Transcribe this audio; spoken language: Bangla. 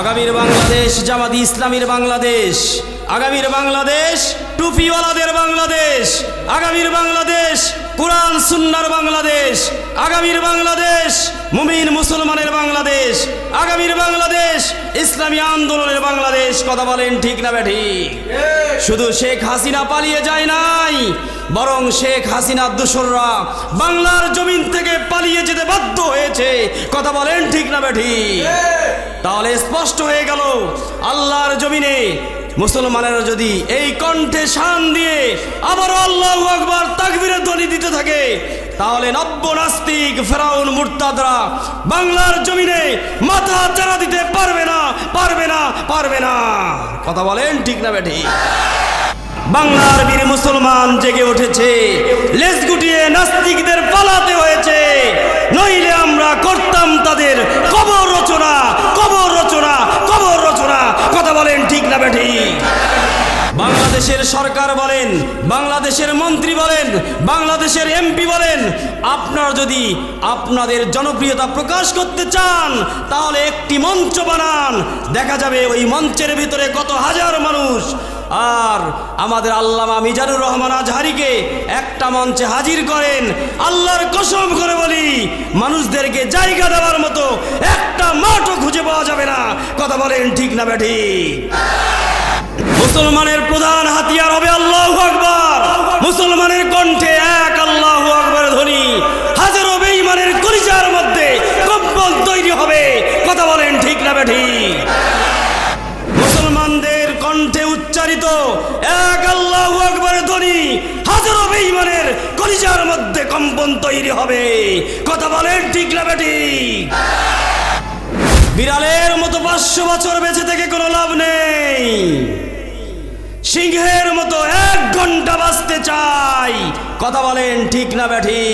আগামীর বাংলাদেশ, জামাতি ইসলামীর বাংলাদেশ, আগামীর বাংলাদেশ, টুপিওয়ালাদের বাংলাদেশ, আগামীর বাংলাদেশ, কোরআন, সুন্নার বাংলাদেশ, আগামীর বাংলাদেশ, মুমিন, মুসলমানের বাংলাদেশ, আগামীর বাংলাদেশ, ইসলামী আন্দোলনের বাংলাদেশ, কথা বলেন ঠিক না বেঠি শুধু শেখ হাসিনা পালিয়ে যায় নাই, বরং শেখ হাসিনার দোসররা বাংলার জমিন থেকে পালিয়ে যেতে বাধ্য হয়েছে, কথা বলেন ঠিক না বেঠি তাহলে স্পষ্ট হয়ে গেল, আল্লাহর জমিনে মুসলমানেরা যদি এই কণ্ঠে শান দিয়ে আবারও আল্লাহ আকবার তাকবীরের ধ্বনি দিতে থাকে, তাহলে নব্য নাস্তিক ফেরাউন মুরতাদরা বাংলার জমিনে মাথা চারা দিতে পারবে না পারবে না পারবে না। কথা বলেন ঠিক না বেঠি? বাংলার বীর মুসলমান জেগে উঠেছে, লেজ গুটিয়ে নাস্তিকদের পালাতে বাংলাদেশের সরকার বলেন, বাংলাদেশের মন্ত্রী বলেন, বাংলাদেশের এমপি বলেন, আপনার যদি আপনাদের জনপ্রিয়তা প্রকাশ করতে চান, তাহলে একটি মঞ্চ বানান। দেখা যাবে ওই মঞ্চের ভিতরে কত হাজার মানুষ। আর আমাদের আল্লামা মিজানুর রহমান আজহারিকে একটা মঞ্চে হাজির করেন। আল্লাহর কসম করে বলি, মানুষদেরকে জায়গা দেওয়ার মতো একটা মাঠও খুঁজে পাওয়া যাবে না। কথা বলেন ঠিক না ব্যাঠি মুসলমানের প্রধান হাতিয়ার হবে আল্লাহ আকবর। মুসলমানের কণ্ঠে এক আল্লাহ আকবর ধ্বনি। হাজারো বেঈমানের কলিজার মধ্যে কম্পন তৈরি হবে। কথা বলেন ঠিক না বেঠি মুসলমানদের কণ্ঠে উচ্চারিত এক আল্লাহ আকবরের ধ্বনি। হাজারো বেঈমানের কলিজার মধ্যে কম্পন তৈরি হবে। কথা বলেন ঠিক না বেঠি বিড়ালের মতো পাঁচশো বছর বেঁচে থেকে কোনো লাভ নেই। ঘণ্টা বাঁচতে চাই। কথা বলেন ঠিক না ব্যাঠি